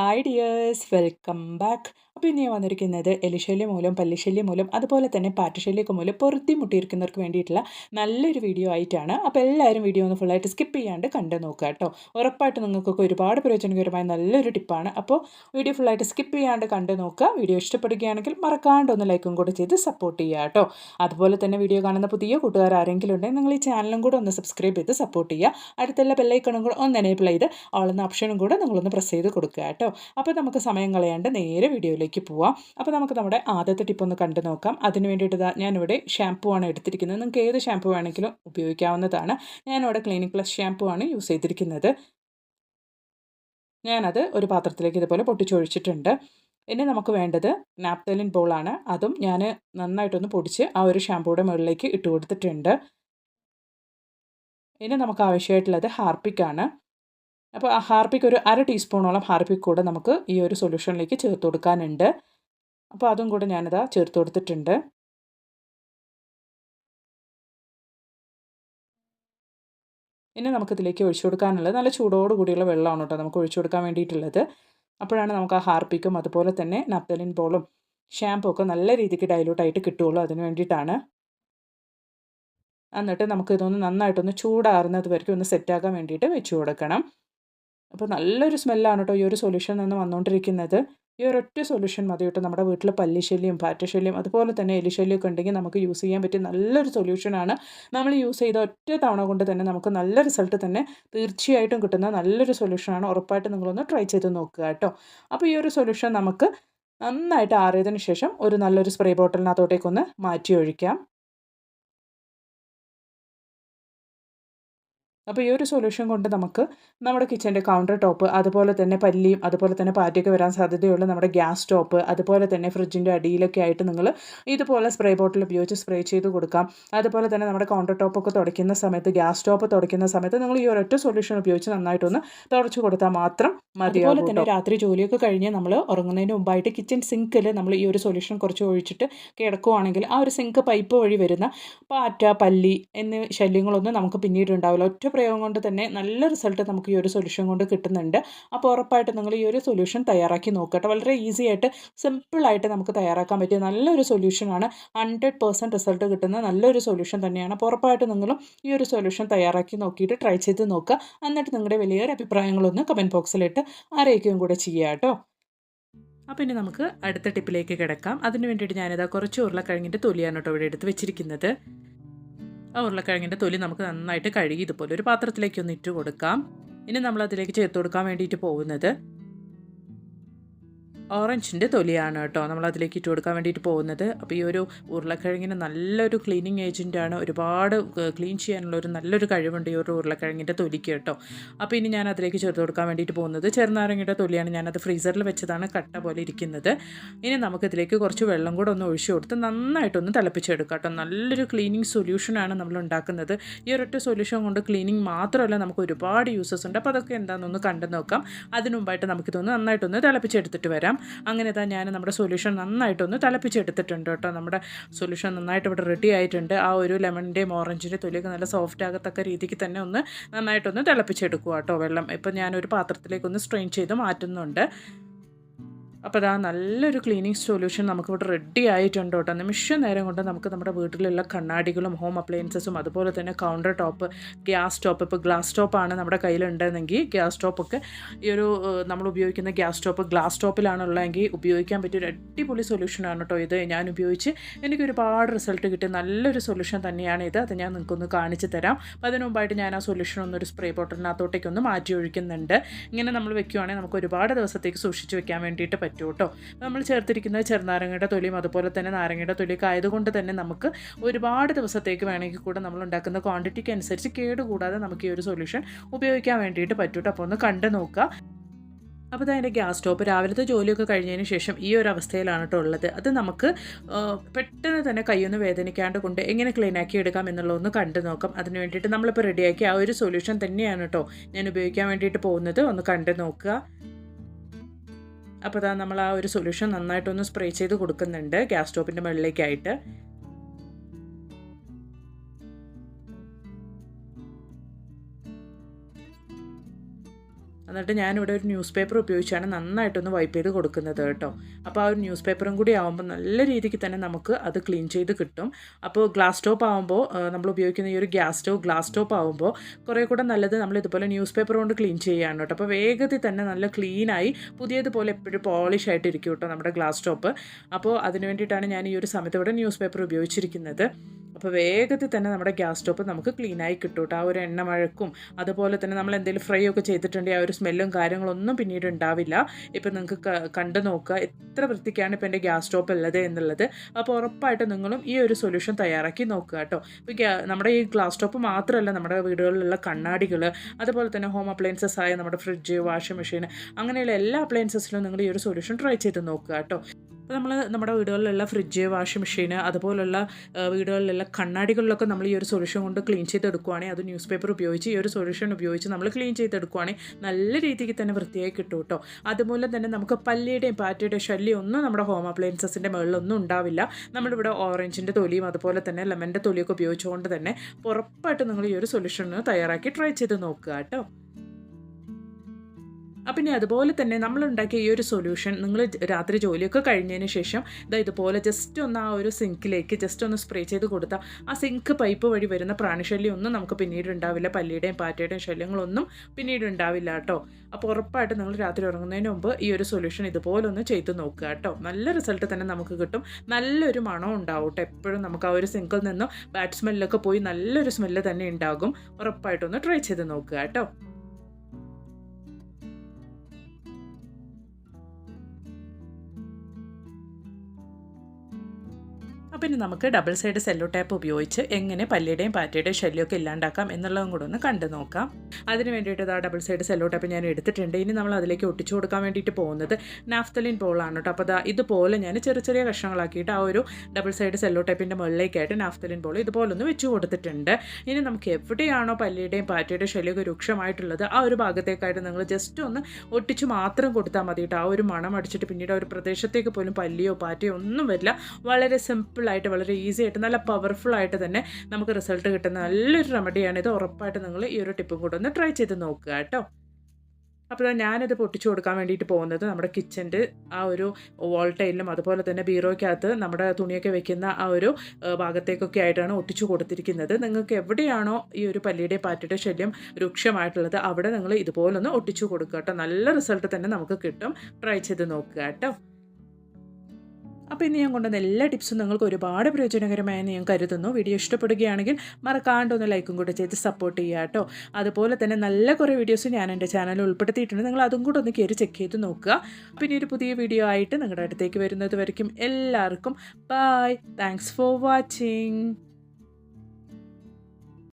Hi dears welcome back അപ്പോൾ ഇനി വന്നിരിക്കുന്നത് എലിശല്യം മൂലം പല്ലിശല്യം മൂലം അതുപോലെ തന്നെ പാറ്റശല്യമൊക്കെ മൂലം പൊറുത്തി മുട്ടിയിരിക്കുന്നവർക്ക് വേണ്ടിയിട്ടുള്ള നല്ലൊരു വീഡിയോ ആയിട്ടാണ്. അപ്പോൾ എല്ലാവരും വീഡിയോ ഒന്ന് ഫുള്ളായിട്ട് സ്കിപ്പ് ചെയ്യാണ്ട് കണ്ടു നോക്കുക കേട്ടോ. ഉറപ്പായിട്ട് നിങ്ങൾക്കൊക്കെ ഒരുപാട് പ്രയോജനകരമായ നല്ലൊരു ടിപ്പാണ് അപ്പോൾ വീഡിയോ ഫുള്ളായിട്ട് സ്കിപ്പ് ചെയ്യാണ്ട് കണ്ടു നോക്കുക. വീഡിയോ ഇഷ്ടപ്പെടുകയാണെങ്കിൽ മറക്കാണ്ട് ഒന്ന് ലൈക്കും കൂടെ ചെയ്ത് സപ്പോർട്ട് ചെയ്യുക കേട്ടോ. അതുപോലെ തന്നെ വീഡിയോ കാണുന്ന പുതിയ കൂട്ടുകാർ ആരെങ്കിലും ഉണ്ടെങ്കിൽ നിങ്ങൾ ഈ ചാനലും കൂടെ ഒന്ന് സബ്സ്ക്രൈബ് ചെയ്ത് സപ്പോർട്ട് ചെയ്യുക. അടുത്തുള്ള ബെല്ലൈക്കണും കൂടെ ഒന്ന് എനേബിൾ ചെയ്ത് ഓളുന്ന ഓപ്ഷനും കൂടെ നിങ്ങളൊന്ന് പ്രസ് ചെയ്ത് കൊടുക്കുക കേട്ടോ. അപ്പോൾ നമുക്ക് സമയം കളയാണ്ട് നേരെ വീഡിയോയിലേക്ക് പോവാം. അപ്പോൾ നമുക്ക് നമ്മുടെ ആദ്യത്തെ ടിപ്പ് ഒന്ന് കണ്ടു നോക്കാം. അതിന് വേണ്ടിയിട്ട് ഞാനിവിടെ ഷാംപൂ ആണ് എടുത്തിരിക്കുന്നത്. നിങ്ങൾക്ക് ഏത് ഷാംപൂ വേണമെങ്കിലും ഉപയോഗിക്കാവുന്നതാണ്. ഞാനിവിടെ ക്ലിനിക് പ്ലസ് ഷാംപൂ ആണ് യൂസ് ചെയ്തിരിക്കുന്നത്. ഞാനത് ഒരു പാത്രത്തിലേക്ക് ഇതുപോലെ പൊട്ടിച്ചൊഴിച്ചിട്ടുണ്ട്. ഇനി നമുക്ക് വേണ്ടത് നാപ്തലിൻ ബോളാണ് അതും ഞാൻ നന്നായിട്ടൊന്ന് പൊടിച്ച് ആ ഒരു ഷാമ്പൂയുടെ മുകളിലേക്ക് ഇട്ട് കൊടുത്തിട്ടുണ്ട്. ഇനി നമുക്ക് ആവശ്യമായിട്ടുള്ളത് ഹാർപ്പിക്കാണ് അപ്പോൾ ആ ഹാർപിക് ഒരു അര ടീസ്പൂണോളം ഹാർപിക് കൂടെ നമുക്ക് ഈ ഒരു സൊല്യൂഷനിലേക്ക് ചേർത്ത് കൊടുക്കാനുണ്ട്. അപ്പോൾ അതും കൂടെ ഞാനിതാ ചേർത്ത് കൊടുത്തിട്ടുണ്ട്. ഇനി നമുക്കിതിലേക്ക് ഒഴിച്ചു കൊടുക്കാനുള്ളത് നല്ല ചൂടോട് കൂടിയുള്ള വെള്ളമാണ് കേട്ടോ നമുക്ക് ഒഴിച്ചു കൊടുക്കാൻ വേണ്ടിയിട്ടുള്ളത്. അപ്പോഴാണ് നമുക്ക് ആ ഹാർപിക്കും അതുപോലെ തന്നെ നത്തലിൻ ബോളും ഷാമ്പൂ ഒക്കെ നല്ല രീതിക്ക് ഡൈലൂട്ടായിട്ട് കിട്ടുകയുള്ളൂ അതിന് വേണ്ടിയിട്ടാണ്. എന്നിട്ട് നമുക്ക് ഇതൊന്ന് നന്നായിട്ടൊന്ന് ചൂടാറുന്നത് വരയ്ക്കും ഒന്ന് സെറ്റാക്കാൻ വേണ്ടിയിട്ട് വെച്ച് കൊടുക്കണം. അപ്പോൾ നല്ലൊരു സ്മെല്ലാണ് കേട്ടോ ഈ ഒരു സൊല്യൂഷൻ നിന്ന് വന്നുകൊണ്ടിരിക്കുന്നത് ഈ ഒരൊറ്റ സൊല്യൂഷൻ മതി കേട്ടോ നമ്മുടെ വീട്ടിൽ പല്ലിശല്യം പാറ്റശല്യം അതുപോലെ തന്നെ എലിശല്യമൊക്കെ ഉണ്ടെങ്കിൽ നമുക്ക് യൂസ് ചെയ്യാൻ പറ്റിയ നല്ലൊരു സൊല്യൂഷനാണ് നമ്മൾ യൂസ് ചെയ്ത ഒറ്റ തവണ കൊണ്ട് തന്നെ നമുക്ക് നല്ല റിസൾട്ട് തന്നെ തീർച്ചയായിട്ടും കിട്ടുന്ന നല്ലൊരു സൊല്യൂഷനാണ് ഉറപ്പായിട്ട് നിങ്ങളൊന്ന് ട്രൈ ചെയ്ത് നോക്കുക കേട്ടോ. അപ്പോൾ ഈ ഒരു സൊല്യൂഷൻ നമുക്ക് നന്നായിട്ട് ആറിയതിന് ശേഷം ഒരു നല്ലൊരു സ്പ്രേ ബോട്ടിലിനകത്തോട്ടേക്കൊന്ന് മാറ്റി ഒഴിക്കാം. അപ്പോൾ ഈ ഒരു സൊല്യൂഷൻ കൊണ്ട് നമുക്ക് നമ്മുടെ കിച്ചന്റെ കൗണ്ടർ ടോപ്പ് അതുപോലെ തന്നെ പല്ലിയും അതുപോലെ തന്നെ പാറ്റയൊക്കെ വരാൻ സാധ്യതയുള്ള നമ്മുടെ ഗ്യാസ് ടോപ്പ് അതുപോലെ തന്നെ ഫ്രിഡ്ജിന്റെ അടിയിലൊക്കെ ആയിട്ട് നിങ്ങൾ ഇതുപോലെ സ്പ്രേ ബോട്ടിൽ ഉപയോഗിച്ച് സ്പ്രേ ചെയ്ത് കൊടുക്കാം. അതുപോലെ തന്നെ നമ്മുടെ കൗണ്ടർ ടോപ്പൊക്കെ തുടയ്ക്കുന്ന സമയത്ത് ഗ്യാസ് ടോപ്പ് തുടയ്ക്കുന്ന സമയത്ത് നിങ്ങൾ ഈ ഒരൊറ്റ സൊല്യൂഷൻ ഉപയോഗിച്ച് നന്നായിട്ടൊന്ന് തുടച്ചു കൊടുത്താൽ മാത്രം മതി അതുപോലെ തന്നെ രാത്രി ജോലിയൊക്കെ കഴിഞ്ഞ് നമ്മൾ ഉറങ്ങുന്നതിന് മുമ്പായിട്ട് കിച്ചൺ സിങ്കിൽ നമ്മൾ ഈ ഒരു സൊല്യൂഷൻ കുറച്ച് ഒഴിച്ചിട്ട് കിടക്കുവാണെങ്കിൽ ആ ഒരു സിങ്ക് പൈപ്പ് വഴി വരുന്ന പാറ്റ പല്ലി എന്നീ ശല്യങ്ങളൊന്നും നമുക്ക് പിന്നീട് ഉണ്ടാവില്ല. ഒറ്റ പ്രയോഗം കൊണ്ട് തന്നെ നല്ല റിസൾട്ട് നമുക്ക് ഈ ഒരു സൊല്യൂഷൻ കൊണ്ട് കിട്ടുന്നുണ്ട്. അപ്പോൾ ഉറപ്പായിട്ട് നിങ്ങൾ ഈ ഒരു സൊല്യൂഷൻ തയ്യാറാക്കി നോക്കട്ടെ. വളരെ ഈസി ആയിട്ട് സിമ്പിളായിട്ട് നമുക്ക് തയ്യാറാക്കാൻ പറ്റിയ നല്ലൊരു സൊല്യൂഷനാണ് ഹൺഡ്രഡ് പെർസെന്റ് റിസൾട്ട് കിട്ടുന്ന നല്ലൊരു സൊല്യൂഷൻ തന്നെയാണ്. അപ്പോൾ ഉറപ്പായിട്ട് നിങ്ങളും ഈ ഒരു സൊല്യൂഷൻ തയ്യാറാക്കി നോക്കിയിട്ട് ട്രൈ ചെയ്ത് നോക്കുക. എന്നിട്ട് നിങ്ങളുടെ വലിയൊരു അഭിപ്രായങ്ങളൊന്ന് കമന്റ് ബോക്സിലിട്ട് അറിയിക്കുകയും കൂടെ ചെയ്യുക കേട്ടോ. അപ്പോൾ ഇനി നമുക്ക് അടുത്ത ടിപ്പിലേക്ക് കിടക്കാം. അതിന് വേണ്ടിയിട്ട് ഞാനിതാ കുറച്ച് ഉരുളക്കിഴങ്ങിന്റെ തൊലിയാണ് കേട്ടോ ഇവിടെ എടുത്ത് വെച്ചിരിക്കുന്നത്. ഉരുളക്കിഴങ്ങിന്റെ തൊലി നമുക്ക് നന്നായിട്ട് കഴുകി ഇതുപോലെ ഒരു പാത്രത്തിലേക്ക് ഒന്ന് ഇട്ട് കൊടുക്കാം. ഇനി നമ്മൾ അതിലേക്ക് ചേർത്ത് കൊടുക്കാൻ വേണ്ടിയിട്ട് പോകുന്നത് ഓറഞ്ചിന്റെ തൊലിയാണ് കേട്ടോ നമ്മൾ അതിലേക്ക് ഇട്ട് കൊടുക്കാൻ വേണ്ടിയിട്ട് പോകുന്നത്. അപ്പോൾ ഈ ഒരു ഉരുളക്കിഴങ്ങിന് നല്ലൊരു ക്ലീനിങ് ഏജന്റാണ് ഒരുപാട് ക്ലീൻ ചെയ്യാനുള്ള ഒരു നല്ലൊരു കഴിവുണ്ട് ഈ ഒരു ഉരുളക്കിഴങ്ങിന്റെ തൊലിക്ക് കേട്ടോ. അപ്പോൾ ഇനി ഞാൻ അതിലേക്ക് ചേർത്ത് കൊടുക്കാൻ വേണ്ടിയിട്ട് പോകുന്നത് ചെറുനാരങ്ങയുടെ തൊലിയാണ്. ഞാനത് ഫ്രീസറിൽ വെച്ചതാണ് കട്ട പോലെ ഇരിക്കുന്നത്. ഇനി നമുക്കിതിലേക്ക് കുറച്ച് വെള്ളം കൂടെ ഒന്ന് ഒഴിച്ചു കൊടുത്ത് നന്നായിട്ടൊന്ന് തിളപ്പിച്ചെടുക്കാം കേട്ടോ. നല്ലൊരു ക്ലീനിങ് സൊല്യൂഷനാണ് നമ്മൾ ഉണ്ടാക്കുന്നത്. ഈ ഒരൊറ്റ സൊല്യൂഷൻ കൊണ്ട് ക്ലീനിങ് മാത്രമല്ല നമുക്ക് ഒരുപാട് യൂസസ് ഉണ്ട്. അപ്പോൾ അതൊക്കെ എന്താണെന്നൊന്ന് കണ്ടു നോക്കാം. അതിനു മുമ്പായിട്ട് നമുക്കിതൊന്ന് നന്നായിട്ടൊന്ന് തിളപ്പിച്ചെടുത്തിട്ട് വരാം. അങ്ങനെ തന്നെ ഞാൻ നമ്മുടെ സൊല്യൂഷൻ നന്നായിട്ടൊന്ന് തിളപ്പിച്ചെടുത്തിട്ടുണ്ട് കേട്ടോ. നമ്മുടെ സൊല്യൂഷൻ നന്നായിട്ട് ഇവിടെ റെഡി ആയിട്ടുണ്ട്. ആ ഒരു ലെമണിന്റെയും ഓറഞ്ചിന്റെ തൊലിയൊക്കെ നല്ല സോഫ്റ്റ് ആകത്തക്ക രീതിക്ക് തന്നെ ഒന്ന് നന്നായിട്ടൊന്ന് തിളപ്പിച്ചെടുക്കുക കേട്ടോ വെള്ളം. ഇപ്പം ഞാനൊരു പാത്രത്തിലേക്കൊന്ന് സ്ട്രെയിൻ ചെയ്ത് മാറ്റുന്നുണ്ട്. അപ്പോൾ അതാ നല്ലൊരു ക്ലീനിങ് സൊല്യൂഷൻ നമുക്കിവിടെ റെഡി ആയിട്ടുണ്ട് കേട്ടോ നിമിഷ നേരം കൊണ്ട് നമുക്ക് നമ്മുടെ വീട്ടിലുള്ള കണ്ണാടികളും ഹോം അപ്ലയൻസസും അതുപോലെ തന്നെ കൗണ്ടർ ടോപ്പ് ഗ്യാസ് ടോപ്പ് ഇപ്പോൾ ഗ്ലാസ് ടോപ്പാണ് നമ്മുടെ കയ്യിലുണ്ടെന്നെങ്കിൽ ഗ്യാസ് ടോപ്പൊക്കെ ഈ ഒരു നമ്മൾ ഉപയോഗിക്കുന്ന ഗ്യാസ് ടോപ്പ് ഗ്ലാസ് ടോപ്പിലാണുള്ളതെങ്കിൽ ഉപയോഗിക്കാൻ പറ്റിയ ഒരു അടിപൊളി സൊല്യൂഷനാണ് കേട്ടോ ഇത്. ഞാൻ ഉപയോഗിച്ച് എനിക്ക് ഒരുപാട് റിസൾട്ട് കിട്ടിയ നല്ലൊരു സൊല്യൂഷൻ തന്നെയാണ് ഇത്. അത് ഞാൻ നിങ്ങൾക്കൊന്ന് കാണിച്ചു തരാം. അപ്പോൾ അതിന് മുമ്പായിട്ട് ഞാൻ ആ സൊല്യൂഷൻ ഒന്നൊരു സ്പ്രേ ബോട്ടിലിനകത്തോട്ടേക്ക് ഒന്ന് മാറ്റി ഒഴിക്കുന്നുണ്ട്. ഇങ്ങനെ നമ്മൾ വെക്കുകയാണെങ്കിൽ നമുക്ക് ഒരുപാട് ദിവസത്തേക്ക് സൂക്ഷിച്ച് വെക്കാൻ വേണ്ടിയിട്ട് പറ്റും കേട്ടോ നമ്മൾ ചേർത്തിരിക്കുന്നത് ചെറുനാരങ്ങയുടെ തൊലിയും അതുപോലെ തന്നെ നാരങ്ങയുടെ തൊലിയൊക്കെ ആയതുകൊണ്ട് തന്നെ നമുക്ക് ഒരുപാട് ദിവസത്തേക്ക് വേണമെങ്കിൽ കൂടെ നമ്മൾ ഉണ്ടാക്കുന്ന ക്വാണ്ടിറ്റിക്ക് അനുസരിച്ച് കേടുകൂടാതെ നമുക്ക് ഈ ഒരു സൊല്യൂഷൻ ഉപയോഗിക്കാൻ വേണ്ടിയിട്ട് പറ്റും അപ്പോൾ ഒന്ന് കണ്ടു നോക്കുക. അപ്പോൾ അതിന്റെ ഗ്യാസ് സ്റ്റോപ്പ്. രാവിലത്തെ ജോലിയൊക്കെ കഴിഞ്ഞതിന് ശേഷം ഈ ഒരു അവസ്ഥയിലാണ് കേട്ടോ ഉള്ളത്. അത് നമുക്ക് പെട്ടെന്ന് തന്നെ കൈയൊന്ന് വേദനിക്കാണ്ട് കൊണ്ട് എങ്ങനെ ക്ലീൻ ആക്കി എടുക്കാം എന്നുള്ളതൊന്ന് കണ്ടു നോക്കാം. അതിന് വേണ്ടിയിട്ട് നമ്മളിപ്പോൾ റെഡിയാക്കി ആ ഒരു സൊല്യൂഷൻ തന്നെയാണ് കേട്ടോ ഞാൻ ഉപയോഗിക്കാൻ വേണ്ടിയിട്ട് പോകുന്നത്. ഒന്ന് കണ്ടു നോക്കുക. അപ്പോൾ അതാ നമ്മൾ ആ ഒരു സൊല്യൂഷൻ നന്നായിട്ടൊന്ന് സ്പ്രേ ചെയ്ത് കൊടുക്കുന്നുണ്ട് ഗ്യാസ് സ്റ്റോപ്പിന്റെ മുകളിലേക്കായിട്ട് എന്നിട്ട് ഞാനിവിടെ ഒരു ന്യൂസ് പേപ്പർ ഉപയോഗിച്ചാണ് നന്നായിട്ടൊന്ന് വൈപ്പ് ചെയ്ത് കൊടുക്കുന്നത് കേട്ടോ. അപ്പോൾ ആ ഒരു ന്യൂസ് പേപ്പറും കൂടി ആകുമ്പോൾ നല്ല രീതിക്ക് തന്നെ നമുക്ക് അത് ക്ലീൻ ചെയ്ത് കിട്ടും. അപ്പോൾ ഗ്ലാസ് ടോപ്പ് ആകുമ്പോൾ നമ്മൾ ഉപയോഗിക്കുന്ന ഈ ഒരു ഗ്യാസ് സ്റ്റോവ് ഗ്ലാസ് ടോപ്പ് ആകുമ്പോൾ കുറേ കൂടെ നല്ലത് നമ്മൾ ഇതുപോലെ ന്യൂസ് പേപ്പർ കൊണ്ട് ക്ലീൻ ചെയ്യുകയാണ് കേട്ടോ. അപ്പോൾ വേഗത്തിൽ തന്നെ നല്ല ക്ലീനായി പുതിയതുപോലെ എപ്പോഴും പോളിഷ് ആയിട്ടിരിക്കും കേട്ടോ നമ്മുടെ ഗ്ലാസ് ടോപ്പ് അപ്പോൾ അതിന് വേണ്ടിയിട്ടാണ് ഞാൻ ഈ ഒരു സമയത്ത് ഇവിടെ ന്യൂസ് പേപ്പർ ഉപയോഗിച്ചിരിക്കുന്നത്. അപ്പോൾ വേഗത്തിൽ തന്നെ നമ്മുടെ ഗ്യാസ് സ്റ്റോപ്പ് നമുക്ക് ക്ലീൻ ആയി കിട്ടും കേട്ടോ. ആ ഒരു എണ്ണ മഴക്കും അതുപോലെ തന്നെ നമ്മൾ എന്തെങ്കിലും ഫ്രൈ ഒക്കെ ചെയ്തിട്ടുണ്ടെങ്കിൽ ആ ഒരു സ്മെല്ലും കാര്യങ്ങളൊന്നും പിന്നീട് ഉണ്ടാവില്ല. ഇപ്പം നിങ്ങൾക്ക് കണ്ടു നോക്കുക എത്ര വൃത്തിക്കാണ് ഇപ്പം എന്റെ ഗ്യാസ് സ്റ്റോപ്പ് ഉള്ളത് എന്നുള്ളത്. അപ്പോൾ ഉറപ്പായിട്ടും നിങ്ങളും ഈ ഒരു സൊല്യൂഷൻ തയ്യാറാക്കി നോക്കുക കേട്ടോ. ഇപ്പോൾ നമ്മുടെ ഈ ഗ്ലാസ് സ്റ്റോപ്പ് മാത്രമല്ല നമ്മുടെ വീടുകളിലുള്ള കണ്ണാടികൾ അതുപോലെ തന്നെ ഹോം അപ്ലയൻസസ് ആയ നമ്മുടെ ഫ്രിഡ്ജ് വാഷിംഗ് മെഷീൻ അങ്ങനെയുള്ള എല്ലാ അപ്ലയൻസസിലും നിങ്ങൾ ഈ ഒരു സൊല്യൂഷൻ ട്രൈ ചെയ്ത് നോക്കുക കേട്ടോ. അപ്പോൾ നമ്മൾ നമ്മുടെ വീടുകളിലുള്ള ഫ്രിഡ്ജ് വാഷിംഗ് മെഷീൻ അതുപോലുള്ള വീടുകളിലുള്ള കണ്ണാടികളിലൊക്കെ നമ്മൾ ഈ ഒരു സൊല്യൂഷൻ കൊണ്ട് ക്ലീൻ ചെയ്തെടുക്കുവാണെങ്കിൽ അത് ന്യൂസ് പേപ്പർ ഉപയോഗിച്ച് ഈ ഒരു സൊല്യൂഷൻ ഉപയോഗിച്ച് നമ്മൾ ക്ലീൻ ചെയ്തെടുക്കുവാണെങ്കിൽ നല്ല രീതിക്ക് തന്നെ വൃത്തിയായി കിട്ടും കേട്ടോ അതുപോലെ തന്നെ നമുക്ക് പല്ലിയുടെയും പാറ്റയുടെയും ശല്യം ഒന്നും നമ്മുടെ ഹോം അപ്ലയൻസസിന്റെ മുകളിലൊന്നും ഉണ്ടാവില്ല. നമ്മളിവിടെ ഓറഞ്ചിന്റെ തൊലിയും അതുപോലെ തന്നെ ലെമന്റെ തൊലിയൊക്കെ ഉപയോഗിച്ചുകൊണ്ട് തന്നെ ഉറപ്പായിട്ട് നിങ്ങൾ ഈ ഒരു സൊല്യൂഷൻ തയ്യാറാക്കി ട്രൈ ചെയ്ത് നോക്കുക കേട്ടോ ഇനി അതുപോലെ തന്നെ നമ്മൾ ഉണ്ടാക്കിയ ഈ ഒരു സൊല്യൂഷൻ നിങ്ങൾ രാത്രി ജോലിയൊക്കെ കഴിഞ്ഞതിന് ശേഷം ഇതാ ഇതുപോലെ ജസ്റ്റ് ഒന്ന് ആ ഒരു സിങ്കിലേക്ക് ജസ്റ്റ് ഒന്ന് സ്പ്രേ ചെയ്ത് കൊടുത്താൽ ആ സിങ്ക് പൈപ്പ് വഴി വരുന്ന പ്രാണിശല്യം ഒന്നും നമുക്ക് പിന്നീട് ഉണ്ടാവില്ല. പല്ലിയുടെയും പാറ്റയുടെയും ശല്യങ്ങളൊന്നും പിന്നീട് ഉണ്ടാവില്ല കേട്ടോ. അപ്പോൾ ഉറപ്പായിട്ട് നിങ്ങൾ രാത്രി ഉറങ്ങുന്നതിന് മുമ്പ് ഈ ഒരു സൊല്യൂഷൻ ഇതുപോലെ ഒന്ന് ചെയ്ത് നോക്കുക കേട്ടോ. നല്ല റിസൾട്ട് തന്നെ നമുക്ക് കിട്ടും. നല്ലൊരു മണം ഉണ്ടാവും കേട്ടോ എപ്പോഴും നമുക്ക് ആ ഒരു സിങ്കിൽ നിന്നും ബാറ്റ് സ്മെല്ലൊക്കെ പോയി നല്ലൊരു സ്മെല്ല് തന്നെ ഉണ്ടാകും. ഉറപ്പായിട്ടൊന്ന് ട്രൈ ചെയ്ത് നോക്കുക കേട്ടോ. പിന്നെ നമുക്ക് ഡബിൾ സൈഡ് സെല്ലോ ടാപ്പ് ഉപയോഗിച്ച് എങ്ങനെ പല്ലിയുടെയും പാറ്റയുടെയും ശല്യമൊക്കെ ഇല്ലാണ്ടാക്കാം എന്നുള്ളതും കൂടെ ഒന്ന് കണ്ടു നോക്കാം. അതിന് വേണ്ടിയിട്ട് ആ ഡബിൾ സൈഡ് സെല്ലോ ടാപ്പ് ഞാൻ എടുത്തിട്ടുണ്ട്. ഇനി നമ്മൾ അതിലേക്ക് ഒട്ടിച്ചു കൊടുക്കാൻ വേണ്ടിയിട്ട് പോകുന്നത് നാഫ്തലിൻ ബോളാണ് കേട്ടോ. അപ്പോൾ ദാ ഇതുപോലെ ഞാൻ ചെറിയ ചെറിയ കഷ്ണങ്ങളാക്കിയിട്ട് ആ ഒരു ഡബിൾ സൈഡ് സെല്ലോ ടാപ്പിന്റെ മുകളിലേക്കായിട്ട് നാഫ്തലിൻ ബോൾ ഇതുപോലെ ഒന്ന് വെച്ച് കൊടുത്തിട്ടുണ്ട്. ഇനി നമുക്ക് എവിടെയാണോ പല്ലിയുടെയും പാറ്റയുടെയും ശല്യമൊക്കെ രൂക്ഷമായിട്ടുള്ളത് ആ ഒരു ഭാഗത്തേക്കായിട്ട് നിങ്ങൾ ജസ്റ്റ് ഒന്ന് ഒട്ടിച്ച് മാത്രം കൊടുത്താൽ മതി ആ ഒരു മണം അടിച്ചിട്ട് പിന്നീട് ആ ഒരു പ്രദേശത്തേക്ക് പോലും പല്ലിയോ പാറ്റയോ ഒന്നും വരില്ല. വളരെ സിമ്പിളായിട്ട് വളരെ ഈസി ആയിട്ട് നല്ല പവർഫുൾ ആയിട്ട് തന്നെ നമുക്ക് റിസൾട്ട് കിട്ടുന്ന നല്ലൊരു റെമഡിയാണ് ഇത് ഉറപ്പായിട്ട് നിങ്ങൾ ഈ ഒരു ടിപ്പും കൂടെ ഒന്ന് ട്രൈ ചെയ്ത് നോക്കുക കേട്ടോ. അപ്പോൾ ഞാനത് പൊട്ടിച്ചു കൊടുക്കാൻ വേണ്ടിയിട്ട് പോകുന്നത് നമ്മുടെ കിച്ചന്റെ ആ ഒരു വോൾട്ടൈലിലും അതുപോലെ തന്നെ ബീറോയ്ക്കകത്ത് നമ്മുടെ തുണിയൊക്കെ വെക്കുന്ന ആ ഒരു ഭാഗത്തേക്കൊക്കെ ആയിട്ടാണ് ഒട്ടിച്ചു കൊടുത്തിരിക്കുന്നത്. നിങ്ങൾക്ക് എവിടെയാണോ ഈ ഒരു പല്ലിയുടെ പാറ്റയുടെ ശല്യം രൂക്ഷമായിട്ടുള്ളത് അവിടെ നിങ്ങൾ ഇതുപോലൊന്ന് ഒട്ടിച്ചു കൊടുക്കുക കേട്ടോ. നല്ല റിസൾട്ട് തന്നെ നമുക്ക് കിട്ടും. ട്രൈ ചെയ്ത് നോക്കുക കേട്ടോ. അപ്പോൾ ഇന്ന് ഞാൻ കൊണ്ടുവന്ന എല്ലാ ടിപ്സും നിങ്ങൾക്ക് ഒരുപാട് പ്രയോജനകരമായെന്ന് ഞാൻ കരുതുന്നു. വീഡിയോ ഇഷ്ടപ്പെടുകയാണെങ്കിൽ മറക്കാണ്ട് ഒന്ന് ലൈക്കും കൂടെ ചെയ്ത് സപ്പോർട്ട് ചെയ്യുക കേട്ടോ. അതുപോലെ തന്നെ നല്ല കുറേ വീഡിയോസ് ഞാൻ എന്റെ ചാനലിൽ ഉൾപ്പെടുത്തിയിട്ടുണ്ട്. നിങ്ങൾ അതും കൂടെ ഒന്ന് കയറി ചെക്ക് ചെയ്ത് നോക്കുക. പിന്നെ ഒരു പുതിയ വീഡിയോ ആയിട്ട് നിങ്ങളുടെ അടുത്തേക്ക് വരുന്നത് വരയ്ക്കും. എല്ലാവർക്കും ബായ് താങ്ക്സ് ഫോർ വാച്ചിങ്